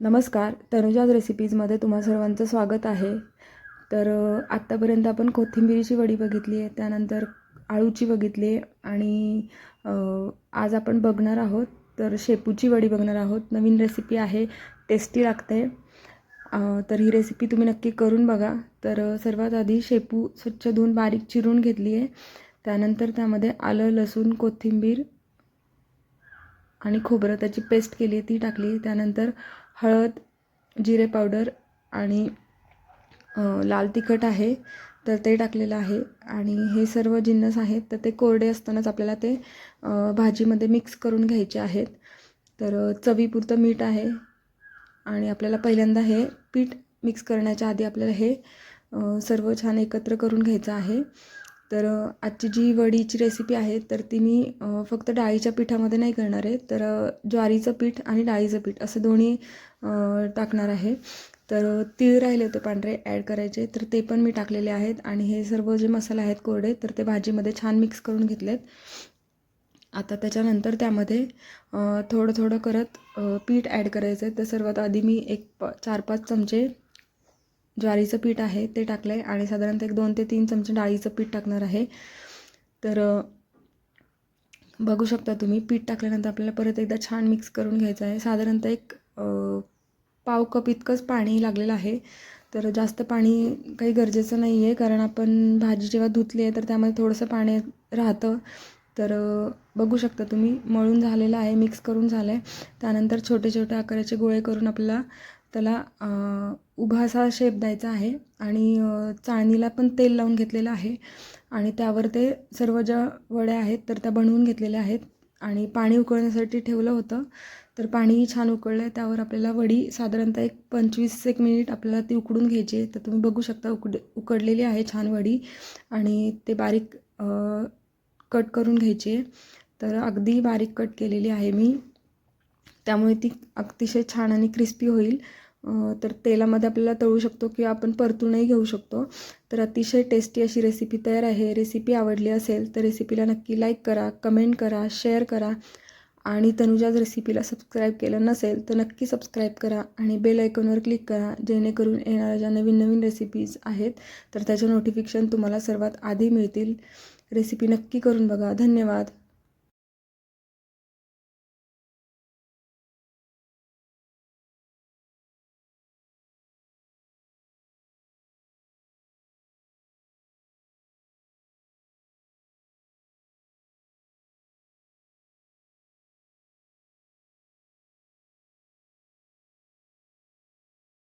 नमस्कार तनुजाज रेसिपीजमध्ये तुम्हा सर्वांचं स्वागत आहे. तर आत्तापर्यंत आपण कोथिंबिरीची वडी बघितली आहे त्यानंतर आळूची बघितली आहे आणि आज आपण बघणार आहोत तर शेपूची वडी बघणार आहोत. नवीन रेसिपी आहे टेस्टी लागते. तर ही रेसिपी तुम्ही नक्की करून बघा. तर सर्वात आधी शेपू स्वच्छ धुवून बारीक चिरून घेतली आहे. त्यानंतर त्यामध्ये आलं लसूण कोथिंबीर आणि खोबरं त्याची पेस्ट केली आहे ती टाकली त्यानंतर हळद जिरे पावडर आणि लाल तिखट आहे तर ते टाकलेलं आहे. आणि हे सर्व जिन्नस आहेत तर ते कोरडे असतानाच आपल्याला ते भाजीमध्ये मिक्स करून घ्यायचे आहेत. तर चवीपुरतं मीठ आहे. आणि आपल्याला पहिल्यांदा हे पीठ मिक्स करण्याच्या आधी आपल्याला हे सर्व छान एकत्र करून घ्यायचं आहे. तर आजची जी वडीची रेसिपी आहे तर ती मी फक्त डाळीच्या पिठामध्ये नाही करणार आहे. तर ज्वारीचं पीठ आणि डाळीचं पीठ असं दोन्ही टाकणार आहे. तर तीळ राहिले होते पांढरे ॲड करायचे. तर ते पण मी टाकलेले आहेत आणि हे सर्व जे मसाले आहेत कोरडे तर ते भाजीमध्ये छान मिक्स करून घेतलेत. आता त्याच्यानंतर त्यामध्ये थोडं थोडं करत पीठ ॲड करायचं आहे तर सर्वात आधी मी एक प चार पाच चमचे ज्वारीचं पीठ आहे ते टाकलं आहे आणि साधारणतः एक दोन ते तीन चमचे डाळीचं पीठ टाकणार आहे. तर बघू शकता तुम्ही पीठ टाकल्यानंतर आपल्याला परत एकदा छान मिक्स करून घ्यायचं आहे. साधारणतः एक पाव कप इतकंच पाणी लागलेलं आहे. तर जास्त पाणी काही गरजेचं नाही आहे कारण आपण भाजी जेव्हा धुतली आहे तर त्यामध्ये थोडंसं पाणी राहतं. तर बघू शकता तुम्ही मळून झालेलं आहे मिक्स करून झालं आहे त्यानंतर छोटे छोटे आकाराचे गोळे करून आपल्याला त्याला उभा असा शेप द्यायचा आहे आणि चाळणीला पण तेल लावून घेतलेलं आहे आणि त्यावर ते सर्व ज्या वड्या आहेत तर त्या बनवून घेतलेल्या आहेत आणि पाणी उकळण्यासाठी ठेवलं होतं. तर पाणीही छान उकळलं आहे त्यावर आपल्याला वडी साधारणतः एक पंचवीस एक मिनिट आपल्याला ती उकडून घ्यायची आहे. तर तुम्ही बघू शकता उकड उकडलेली आहे छान वडी आणि ते बारीक कट करून घ्यायची आहे. तर अगदी बारीक कट केलेली आहे मी. त्यामुळे ती अतिशय छान आणि क्रिस्पी होईल. तर तेलामध्ये आपल्याला तळू शकतो किंवा आपण परतूनही घेऊ शकतो. तर अतिशय टेस्टी अशी रेसिपी तयार आहे. रेसिपी आवडली असेल तर रेसिपीला नक्की लाईक करा कमेंट करा शेअर करा. आणि तनुजाज रेसिपीला सबस्क्राईब केलं नसेल तर नक्की सबस्क्राईब करा आणि बेल आयकॉनवर क्लिक करा. जेणेकरून येणाऱ्या ज्या नवीन नवीन रेसिपीज आहेत तर त्याचं नोटिफिकेशन तुम्हाला सर्वात आधी मिळतील. रेसिपी नक्की करून बघा. धन्यवाद.